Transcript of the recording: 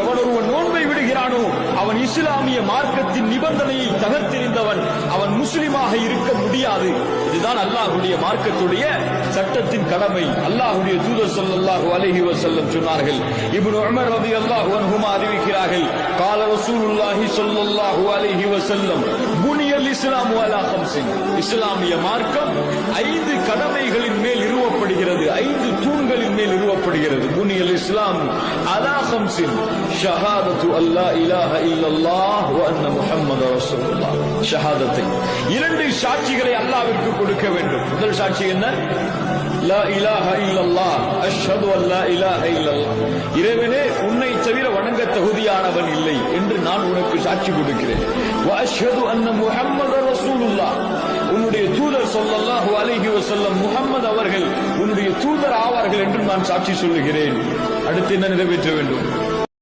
எவனொருவன் நோன்பை விடுகிறானோ அவன் இஸ்லாமிய மார்க்கத்தின் நிபந்தனையை தகர்த்தெறிந்தவன் அவன் முஸ்லிமாக இருக்க முடியாது. இதுதான் அல்லாஹுடைய மார்க்கத்துடைய சட்டத்தின் கடமை. அல்லாஹுடைய தூதர் சொல்லல்லாஹு அலஹி வசல்லம் சொன்னார்கள். இப்னு உமர் ரதி அல்லாஹு அன்ஹுமா அறிவிக்கிறார்கள். கால ரசூலுல்லாஹி சொல்லல்லாஹு அலஹி வசல்லம் புனியல் இஸ்லாம் அலா ஹம்சின் இஸ்லாமிய மார்க்கம் ஐந்து கடமை ஐந்து தூண்களின் மேல் நிறுவப்படுகிறது புனியல் இஸ்லாம் அலா ஹம்சின் ஷஹாதத்து அல்லா இலாஹ இல்லல்லாஹ் வ அன்ன முஹம்மது ரசூலுல்லாஹ். ஷஹாதத்தை. இரண்டு சாட்சிகளை அல்லாஹ்விற்கு கொடுக்க வேண்டும். முதல் சாட்சி என்ன? லா இலாஹ இல்லல்லாஹ். அஷ்ஹது அல்லா இலாஹ இல்லல்லாஹ். இறைவனே உன்னை தவிர வணங்க தகுதியானவன் இல்லை என்று நான் உனக்கு சாட்சி கொடுக்கிறேன். வ அஷ்ஹது அன்ன முஹம்மது ரசூலுல்லாஹ் சொல்லல்லாஹு அலஹி வசல்லம் முகமது அவர்கள் உன்னுடைய தூதர் ஆவார்கள் என்று நான் சாட்சி சொல்லுகிறேன். அடுத்து என்ன நிறைவேற்ற வேண்டும்?